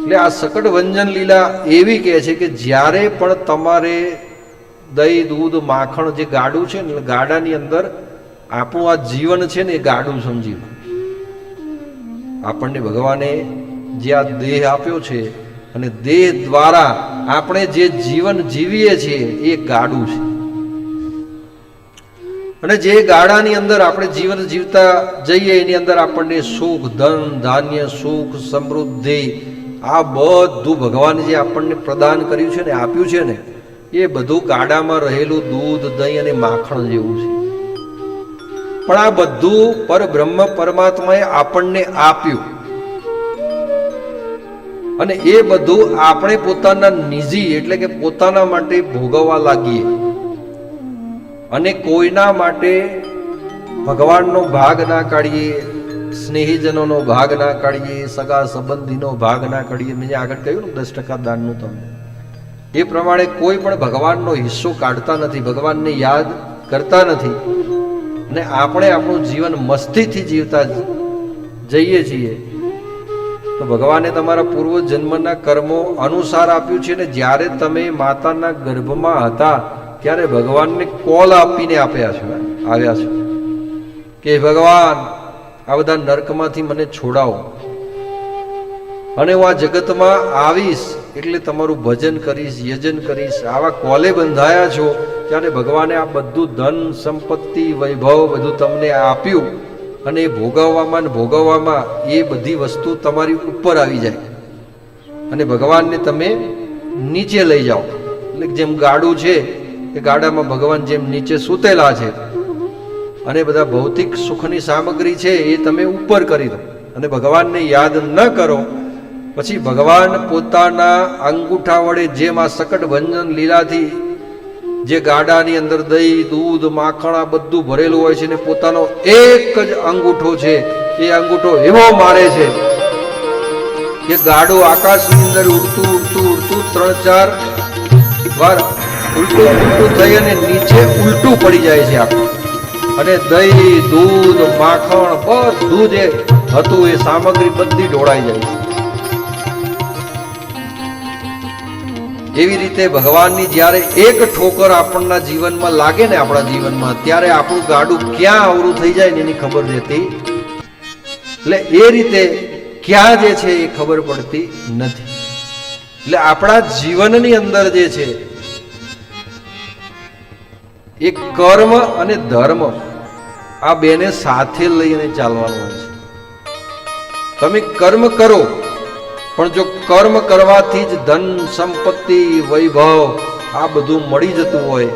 એટલે આ સકટ વંજન લીલા એવી કહે છે કે જ્યારે પણ તમારે દહીં, દૂધ, માખણ જે ગાડું છે ને ગાડાની અંદર આપણું આ જીવન છે ને એ ગાડું સમજી આપણને ભગવાને જે આ દેહ આપ્યો છે અને દેહ દ્વારા આપણે જે જીવન જીવીએ છીએ એ ગાડું છે. અને જે ગાડાની અંદર આપણે જીવન જીવતા જઈએ એની અંદર આપણને સુખ, ધન, ધાન્ય, સુખ, સમૃદ્ધિ આ બધું ભગવાને જે આપણને પ્રદાન કર્યું છે ને, આપ્યું છે ને, એ બધું ગાડામાં રહેલું દૂધ, દહીં અને માખણ જેવું છે. પણ આ બધું પરબ્રહ્મ પરમાત્માએ આપણને આપ્યું. અને એ બધું આપણે પોતાના નિજી એટલે કે પોતાના માટે ભોગવવા લાગીએ. અને કોઈના માટે ભગવાનનો ભાગ ના કાઢીએ. સ્નેહીજનોનો ભાગ ના કાઢીએ, સગા સંબંધીનો ભાગ ના કાઢીએ. મેં આગળ કહ્યું ને, દસ ટકા દાનનું તમને. એ પ્રમાણે કોઈ પણ ભગવાનનો હિસ્સો કાઢતા નથી, ભગવાનને યાદ કરતા નથી. ને આપણે આપણું જીવન મસ્તીથી જીવતા જઈએ છીએ. તો ભગવાને તમારા પૂર્વ જન્મના કર્મો અનુસાર આપ્યું છે ને, જ્યારે તમે માતાના ગર્ભમાં હતા, ત્યારે ભગવાનને કોલ આપીને આપ્યા છે, આવ્યા છે. કે ભગવાન આ બધા નર્કમાંથી મને છોડાવો. અને હું આ જગતમાં આવીશ એટલે તમારું ભજન કરીશ, યજન કરીશ. આવા કોલે બંધાયા છો ત્યારે ભગવાને આ બધું ધન, સંપત્તિ, વૈભવ બધું તમને આપ્યું અને એ ભોગવવામાં ને ભોગવવામાં એ બધી વસ્તુ તમારી ઉપર આવી જાય. અને ભગવાનને તમે નીચે લઈ જાઓ. એટલે જેમ ગાડું છે, એ ગાડામાં ભગવાન જેમ નીચે સૂતેલા છે અને બધા ભૌતિક સુખની સામગ્રી છે એ તમે ઉપર કરી દો. અને ભગવાનને યાદ ન કરો. પછી ભગવાન પોતાના અંગૂઠા વડે જેમ સકટ ભંજન લીલાથી જે ગાડાની અંદર દહીં, દૂધ, માખણ આ બધું ભરેલું હોય છે ને પોતાનો એક જ અંગૂઠો છે, એ અંગૂઠો એવો મારે છે કે ગાડો આકાશની અંદર ઉડતું ઉડતું ઉડતું ત્રણ, ચાર વાર ઉલટું ઉલટું થઈ અને નીચે ઉલટું પડી જાય છે આખું. અને દહીં, દૂધ, માખણ, બધું જે હતું એ સામગ્રી બધી ઢોળાઈ જાય એવી રીતે ભગવાનની જ્યારે એક ઠોકર આપણના જીવનમાં લાગે ને આપણા જીવનમાં, ત્યારે આપણું ગાડું ક્યાં અવરું થઈ જાય ને એની ખબર રહેતી એટલે એ રીતે ક્યાં જે છે એ ખબર પડતી નથી. એટલે આપણા જીવનની અંદર જે છે, એ કર્મ અને ધર્મ આ બેને સાથે લઈને ચાલવાનું હોય છે. તમે કર્મ કરો, પણ જો કર્મ કરવાથી જ ધન સંપત્તિ વૈભવ આ બધું મળી જતું હોય,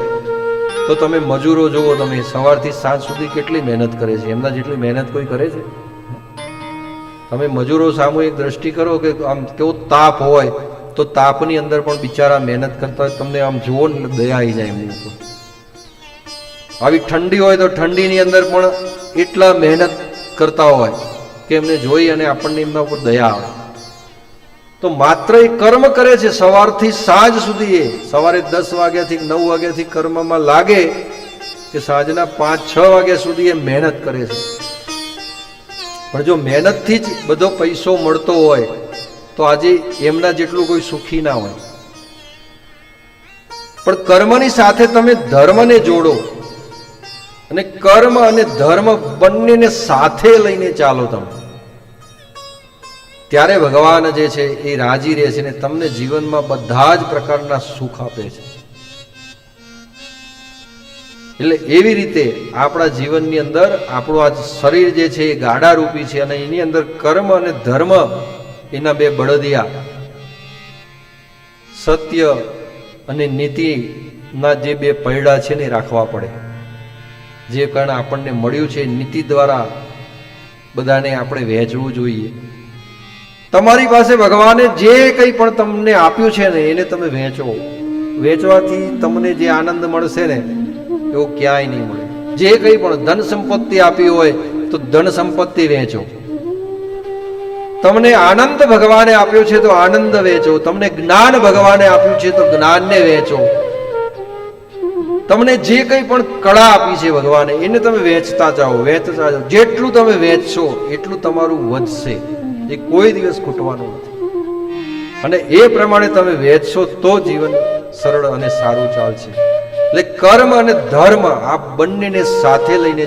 તો તમે મજૂરો જુઓ, તમે સવારથી સાંજ સુધી કેટલી મહેનત કરે છે? એમના જેટલી મહેનત કોઈ કરે છે? તમે મજૂરો સામૂહિક દ્રષ્ટિ કરો કે આમ કેવો તાપ હોય, તો તાપની અંદર પણ બિચારા મહેનત કરતા હોય, તમને આમ જુઓ ને દયા આવી જાય એમની ઉપર. આવી ઠંડી હોય તો ઠંડીની અંદર પણ એટલા મહેનત કરતા હોય કે એમને જોઈ અને આપણને એમના ઉપર દયા આવે. તો માત્ર એ કર્મ કરે છે, સવારથી સાંજ સુધી એ. સવારે દસ વાગ્યાથી નવ વાગ્યાથી કર્મમાં લાગે કે સાંજના પાંચ, છ વાગ્યા સુધી એ મહેનત કરે છે. પણ જો મહેનતથી જ બધો પૈસો મળતો હોય, તો આજે એમના જેટલું કોઈ સુખી ના હોય. પણ કર્મની સાથે તમે ધર્મને જોડો. અને કર્મ અને ધર્મ બંનેને સાથે લઈને ચાલો તમે. ત્યારે ભગવાન જે છે એ રાજી રહે છે ને તમને જીવનમાં બધા જ પ્રકારના સુખ આપે છે. એટલે એવી રીતે આપણા જીવનની અંદર આપણું આ શરીર જે છે એ ગાડા રૂપી છે અને એની અંદર કર્મ અને ધર્મ એના બે બળદિયા. સત્ય અને નીતિના જે બે પૈડા છે ને રાખવા પડે. જે કારણ આપણને મળ્યું છે, નીતિ દ્વારા બધાને આપણે વહેંચવું જોઈએ. તમારી પાસે ભગવાને જે કંઈ પણ તમને આપ્યું છે ને, એને તમે વહેંચો. વેચવાથી તમને જે આનંદ મળશે ને, એવો ક્યાંય નહીં મળે. જે કંઈ પણ ધન સંપત્તિ આપી હોય, તો ધન સંપત્તિ વેચો તમને આનંદ ભગવાને આપ્યો છે, તો આનંદ વેચો તમને જ્ઞાન ભગવાને આપ્યું છે, તો જ્ઞાનને વેચો તમને જે કંઈ પણ કળા આપી છે ભગવાને, એને તમે વેચતા જાઓ વેચતા જાઓ. જેટલું તમે વેચશો, એટલું તમારું વધશે. એ કોઈ દિવસ ખૂટવાનું નથી. અને એ પ્રમાણે તમે વેચશો, તો જીવન સરળ અને સારું ચાલશે. એટલે કર્મ અને ધર્મ આ બંનેને સાથે લઈને